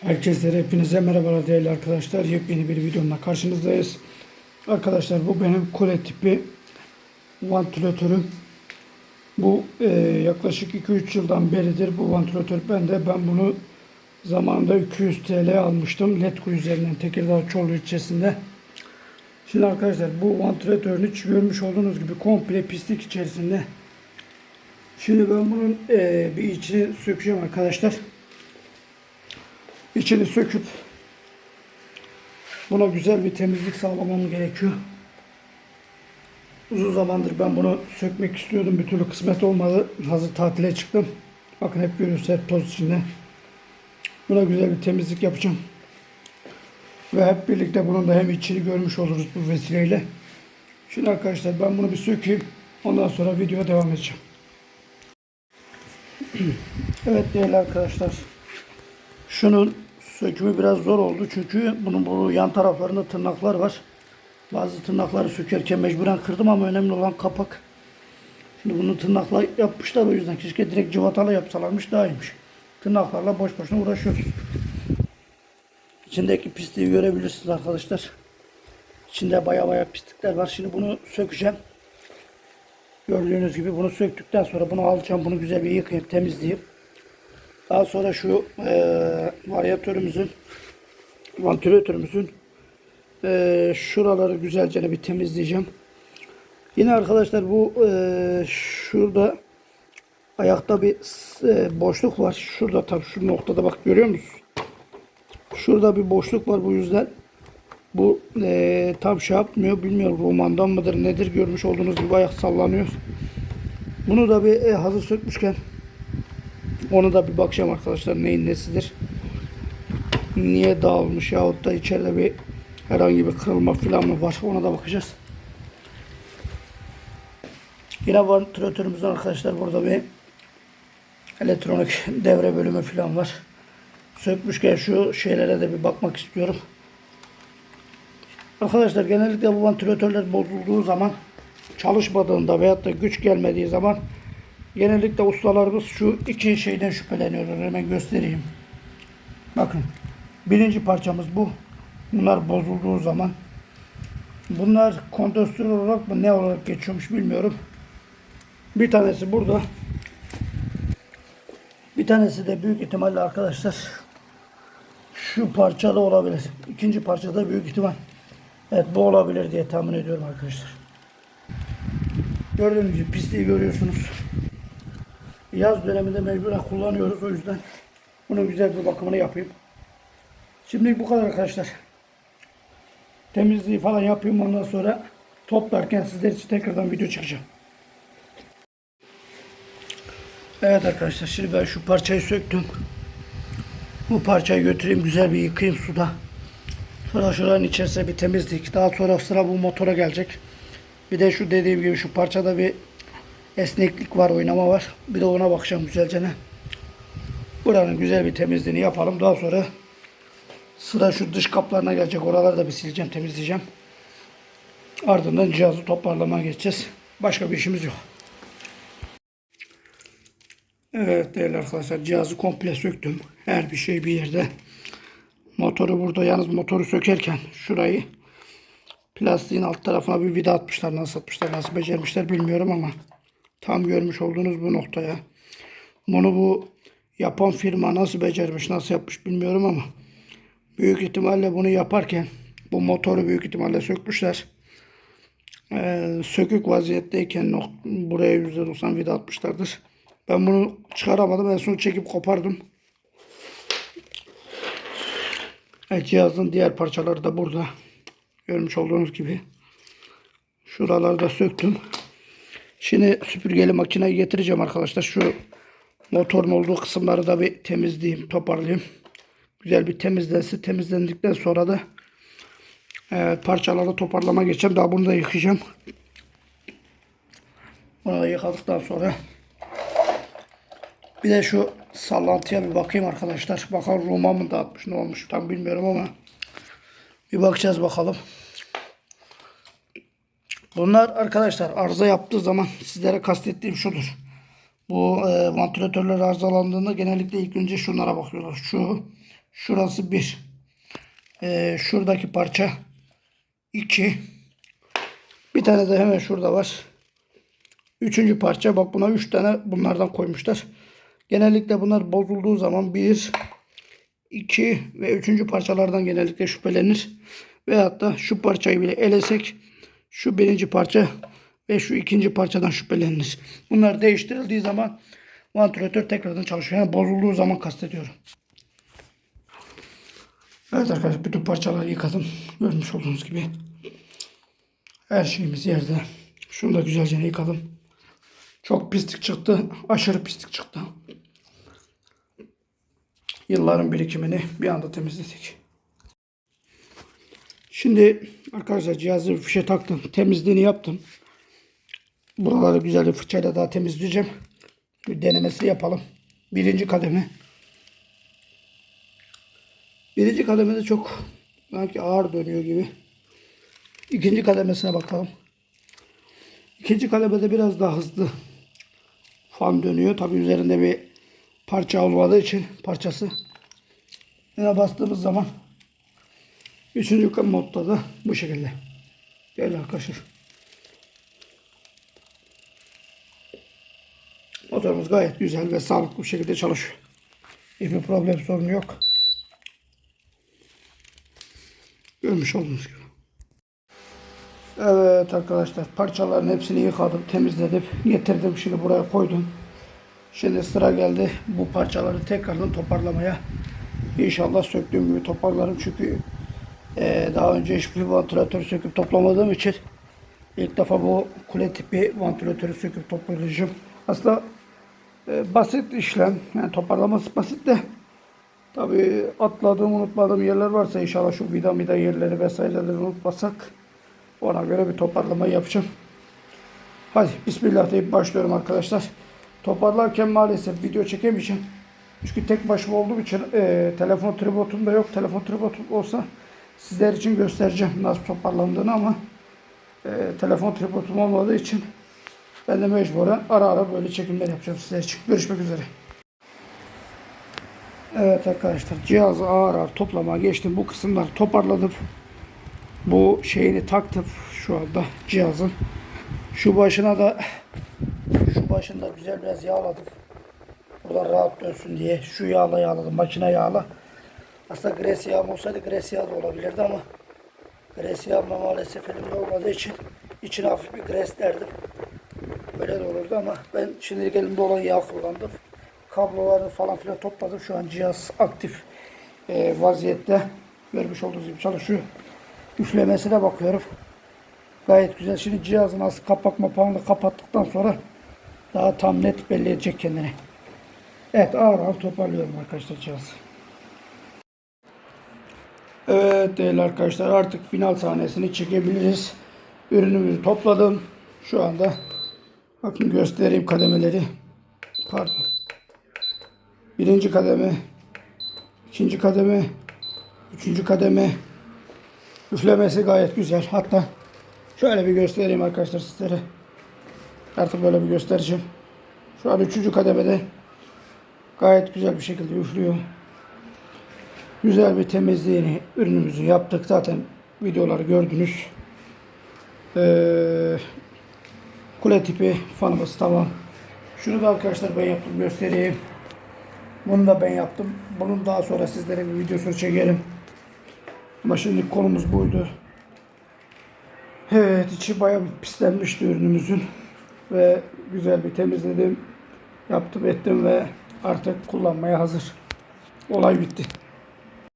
Herkese hepinize merhabalar değerli arkadaşlar. Yepyeni bir videomla karşınızdayız. Arkadaşlar bu benim kule tipi vantilatörüm. Bu e, yaklaşık 2-3 yıldan beridir bu vantilatör bende. Ben bunu zamanında 200 TL almıştım. Letgo üzerinden Tekirdağ Çorlu ilçesinde. Şimdi arkadaşlar bu vantilatörün içi görmüş olduğunuz gibi komple pislik içerisinde. Şimdi ben bunun e, bir içini sökeceğim arkadaşlar. İçini söküp buna güzel bir temizlik sağlamam gerekiyor. Uzun zamandır ben bunu sökmek istiyordum. Bir türlü kısmet olmadı. Hazır tatile çıktım. Bakın hep görüyorsunuz hep toz içinde. Buna güzel bir temizlik yapacağım. Ve hep birlikte bunun da hem içini görmüş oluruz bu vesileyle. Şimdi arkadaşlar ben bunu bir sökeyim. Ondan sonra videoya devam edeceğim. evet değerli arkadaşlar. Şunun sökümü biraz zor oldu çünkü bunun bu yan taraflarında tırnaklar var. Bazı tırnakları sökerken mecburen kırdım ama önemli olan kapak. Şimdi bunu tırnakla yapmışlar o yüzden keşke direkt cıvatalı yapsalarmış daha iyiymiş. Tırnaklarla boş boşuna uğraşıyoruz. İçindeki pisliği görebilirsiniz arkadaşlar. İçinde baya baya pislikler var. Şimdi bunu sökeceğim. Gördüğünüz gibi bunu söktükten sonra bunu alacağım. Bunu güzel bir yıkayıp temizleyip daha sonra şu e, varyatörümüzün vantilatörümüzün e, şuraları güzelce bir temizleyeceğim. Yine arkadaşlar bu e, şurada ayakta bir e, boşluk var. Şurada tam şu noktada bak görüyor musunuz? Şurada bir boşluk var bu yüzden bu e, tam şey yapmıyor. Bilmiyorum romandan mıdır nedir görmüş olduğunuz gibi ayak sallanıyor. Bunu da bir e, hazır sökmüşken onu da bir bakacağım arkadaşlar neyin nesidir. Niye dağılmış yahut da içeride bir herhangi bir kırılma falan mı var ona da bakacağız. Yine vantilatörümüzün arkadaşlar burada bir elektronik devre bölümü falan var. Sökmüşken şu şeylere de bir bakmak istiyorum. Arkadaşlar genellikle bu vantilatörler bozulduğu zaman çalışmadığında veyahut da güç gelmediği zaman genellikle ustalarımız şu iki şeyden şüpheleniyorlar. Hemen göstereyim. Bakın. Birinci parçamız bu. Bunlar bozulduğu zaman bunlar kondansatör olarak mı ne olarak geçiyormuş bilmiyorum. Bir tanesi burada. Bir tanesi de büyük ihtimalle arkadaşlar şu parçada olabilir. İkinci parçada büyük ihtimal evet bu olabilir diye tahmin ediyorum arkadaşlar. Gördüğünüz gibi pisliği görüyorsunuz. Yaz döneminde mecburen kullanıyoruz. O yüzden bunun güzel bir bakımını yapayım. Şimdi bu kadar arkadaşlar. Temizliği falan yapayım. Ondan sonra toplarken sizler için tekrardan video çıkacağım. Evet arkadaşlar şimdi ben şu parçayı söktüm. Bu parçayı götüreyim güzel bir yıkayayım suda. Sonra şuranın içerisine bir temizlik. Daha sonra sıra bu motora gelecek. Bir de şu dediğim gibi şu parçada bir esneklik var, oynama var. Bir de ona bakacağım güzelce ne. Buranın güzel bir temizliğini yapalım. Daha sonra sıra şu dış kaplarına gelecek. Oraları da bir sileceğim, temizleyeceğim. Ardından cihazı toparlamaya geçeceğiz. Başka bir işimiz yok. Evet değerli arkadaşlar cihazı komple söktüm. Her bir şey bir yerde. Motoru burada yalnız motoru sökerken şurayı plastiğin alt tarafına bir vida atmışlar. Nasıl atmışlar nasıl becermişler bilmiyorum ama tam görmüş olduğunuz bu noktaya. Bunu bu yapan firma nasıl becermiş nasıl yapmış bilmiyorum ama büyük ihtimalle bunu yaparken bu motoru büyük ihtimalle sökmüşler. Ee, sökük vaziyetteyken buraya %90 vida atmışlardır. Ben bunu çıkaramadım. En son çekip kopardım. Evet, cihazın diğer parçaları da burada. Görmüş olduğunuz gibi. Şuraları da söktüm. Şimdi süpürgeli makineyi getireceğim arkadaşlar. Şu motorun olduğu kısımları da bir temizleyeyim, toparlayayım. Güzel bir temizlensin. Temizlendikten sonra da e, parçaları toparlama geçeceğim. Daha bunu da yıkayacağım. Bunu da yıkadıktan sonra bir de şu sallantıya bir bakayım arkadaşlar. Bakalım Roma mı dağıtmış ne olmuş tam bilmiyorum ama bir bakacağız bakalım. Bunlar arkadaşlar arıza yaptığı zaman sizlere kastettiğim şudur. Bu e, vantilatörler arızalandığında genellikle ilk önce şunlara bakıyorlar. Şu Şurası 1. Ee, şuradaki parça 2. Bir tane de hemen şurada var. Üçüncü parça bak buna 3 tane bunlardan koymuşlar. Genellikle bunlar bozulduğu zaman 1, 2 ve üçüncü parçalardan genellikle şüphelenir. Veyahut da şu parçayı bile elesek şu birinci parça ve şu ikinci parçadan şüphelenir. Bunlar değiştirildiği zaman vantilatör tekrardan çalışıyor. Yani bozulduğu zaman kastediyorum. Evet arkadaşlar bütün parçaları yıkadım. Görmüş olduğunuz gibi. Her şeyimiz yerde. Şunu da güzelce yıkadım. Çok pislik çıktı. Aşırı pislik çıktı. Yılların birikimini bir anda temizledik. Şimdi arkadaşlar cihazı fişe taktım. Temizliğini yaptım. Buraları güzel bir fırçayla daha temizleyeceğim. Bir denemesini yapalım. Birinci kademe. Birinci kademede çok sanki ağır dönüyor gibi. İkinci kademesine bakalım. İkinci kademede biraz daha hızlı fan dönüyor. Tabi üzerinde bir parça olmadığı için parçası. Yine bastığımız zaman üçüncü modda da bu şekilde. Gel arkadaşlar. Motorumuz gayet güzel ve sağlıklı bir şekilde çalışıyor. Hiçbir problem sorunu yok. Görmüş olduğunuz gibi. Evet arkadaşlar parçaların hepsini yıkadım, temizledim, getirdim. Şimdi buraya koydum. Şimdi sıra geldi bu parçaları tekrardan toparlamaya. İnşallah söktüğüm gibi toparlarım çünkü eee, daha önce hiçbir vantilatör söküp toplamadığım için ilk defa bu kule tipi vantilatörü söküp toplayacağım. Aslında e, basit işlem. Yani toparlaması basit de tabi atladığım unutmadığım yerler varsa inşallah şu vida mida yerleri vesaireleri unutmasak ona göre bir toparlama yapacağım. Hadi bismillah deyip başlıyorum arkadaşlar. Toparlarken maalesef video çekemeyeceğim. Çünkü tek başıma olduğum için e, telefon tribotum da yok. Telefon tribotum olsa sizler için göstereceğim nasıl toparlandığını ama e, telefon tripodum olmadığı için ben de mecburen ara ara böyle çekimler yapacağım sizler için. Görüşmek üzere. Evet arkadaşlar cihazı ağır ağır toplamaya geçtim. Bu kısımları toparladım. Bu şeyini taktım şu anda cihazın. Şu başına da şu başında güzel biraz yağladım. Buradan rahat dönsün diye. Şu yağla yağladım. Makine yağla. Aslında gres yağım olsaydı gres yağı da olabilirdi ama gres yağım da maalesef elimde olmadığı için içine hafif bir gres derdim. Böyle de olurdu ama ben şimdilik elimde olan yağ kullandım. Kabloları falan filan topladım. Şu an cihaz aktif e, vaziyette. Görmüş olduğunuz gibi çalışıyor. Üflemesine bakıyorum. Gayet güzel. Şimdi cihazın nasıl kapak mapağını kapattıktan sonra daha tam net belli edecek kendini. Evet ağır ağır toparlıyorum arkadaşlar cihazı. Evet değerli arkadaşlar artık final sahnesini çekebiliriz. Ürünümüzü topladım. Şu anda bakın göstereyim kademeleri. Pardon. Birinci kademe, ikinci kademe, üçüncü kademe. Üflemesi gayet güzel. Hatta şöyle bir göstereyim arkadaşlar sizlere. Artık böyle bir göstereceğim. Şu an üçüncü kademede gayet güzel bir şekilde üflüyor. Güzel bir temizliğini ürünümüzü yaptık. Zaten videoları gördünüz. Ee, kule tipi fanımız tamam. Şunu da arkadaşlar ben yaptım göstereyim. Bunu da ben yaptım. Bunun daha sonra sizlere bir videosunu çekelim. Ama şimdi konumuz buydu. Evet içi bayağı pislenmişti ürünümüzün. Ve güzel bir temizledim. Yaptım ettim ve artık kullanmaya hazır. Olay bitti.